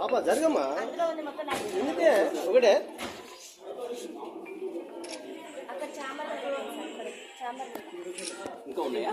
పాప జరగమ్మా. ఎందుకే? ఒకటే. ఇంకా ఉన్నాయా?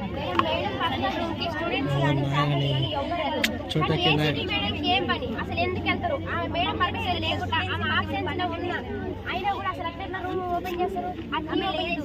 స్టూడెంట్స్ కానీ ఫ్యాకల్టీ కానీ ఎవరు వెళ్ళరు. కానీ ACT మేడంకి ఏం పని? అసలు ఎందుకు వెళ్తారు? ఆ మేడం పర్మిషన్ లేకుండా ఆమె ఆబ్సెన్స్ ఉన్నా. అయినా కూడా అసలు ఎట్లా రూమ్ ఓపెన్ చేస్తారు? అట్లా లేదు.